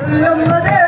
আমরা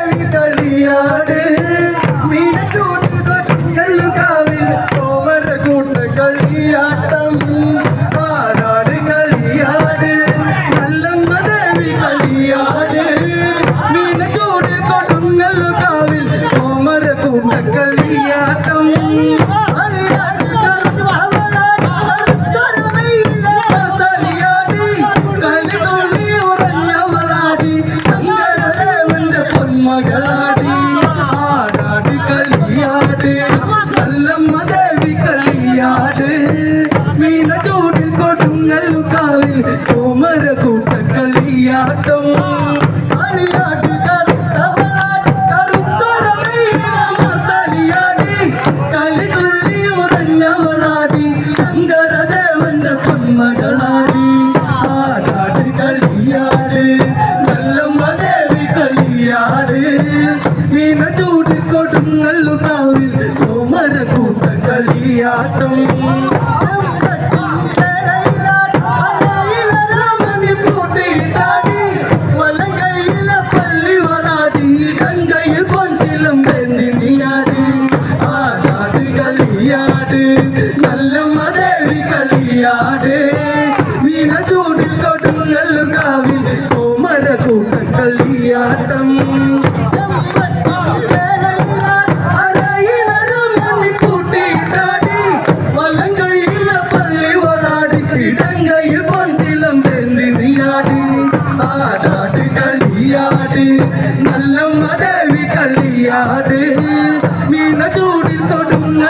விளையாட்டும் நல்ல மதவி களியாடு மீன சூடில் கொடும் நல்லுகாவில் கோமர கூட்ட களியாட்டம்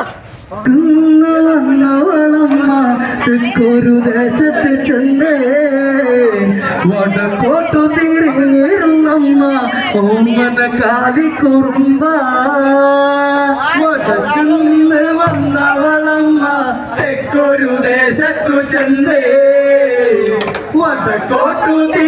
അങ്ങ് വന്നവളമ്മ തെക്കൊരു ദേശത്ത് ചെന്നേ. വടക്കോട്ടു തിരിഞ്ഞിരുന്നമ്മ ഓമന കാലിക്കുറുമ്പ വടക്കിന്ന് വന്നവളമ്മ തെക്കൊരു ദേശത്തു ചെന്നേ. വടക്കോട്ടു തിരി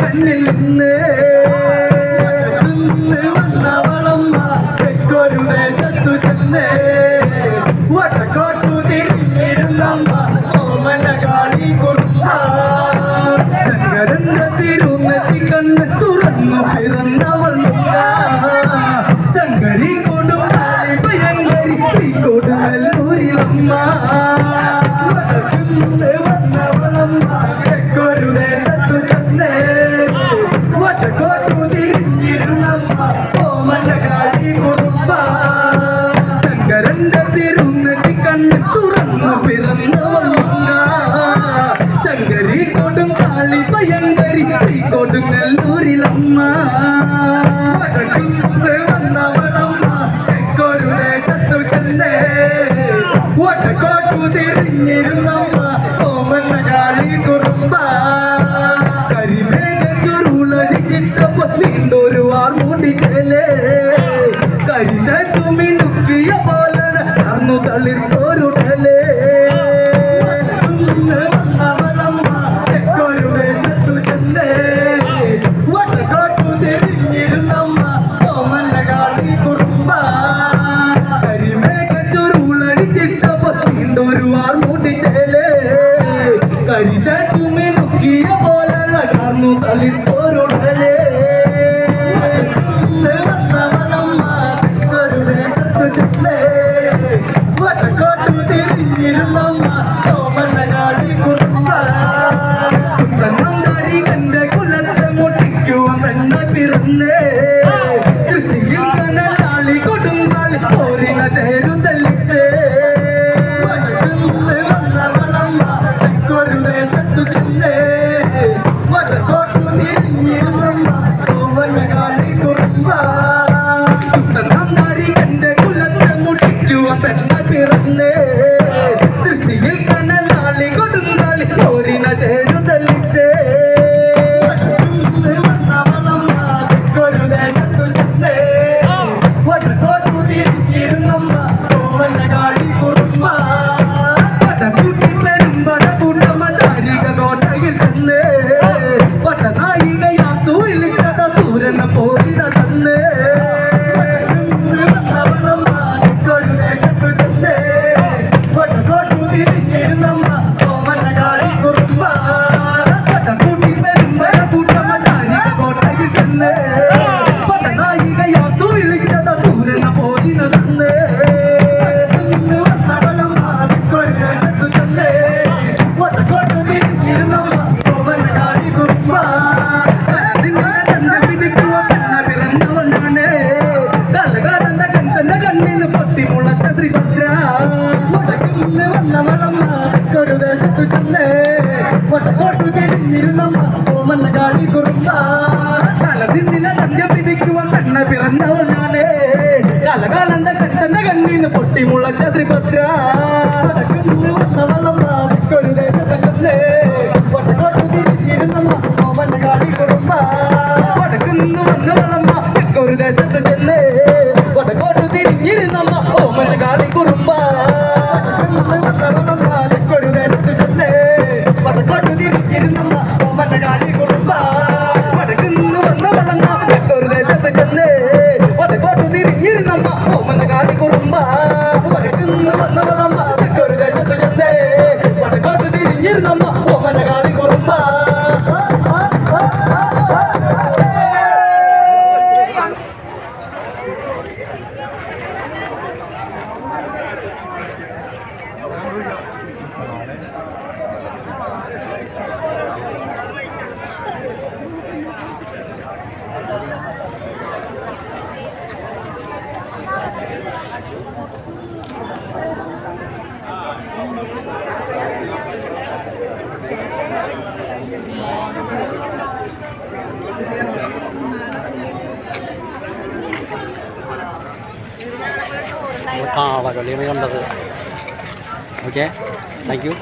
கண்ணில் நின்று Sky Detect. കൊടുങ്കാലി കൊടുങ്കാലി പോരിന ചേരുതല്ലിച്ചേ പോയിട തന്നെ. சிந்தில தந்த பிடிக்குவ கண்ண பிறந்தவள் நானே. கலகாலந்த கட்டந்த கண்ணின்னு பொட்டி முழச்ச திரிபத்ரா. ஒரு தேசத்தை சொன்னே ஒரு தேசத்தை சொன்னே வடகோட்டு திரும்பி இருந்தம்மா ஓ மன காலி குடும்பா കാളകളിയാണ് കണ്ടത്. Okay thank you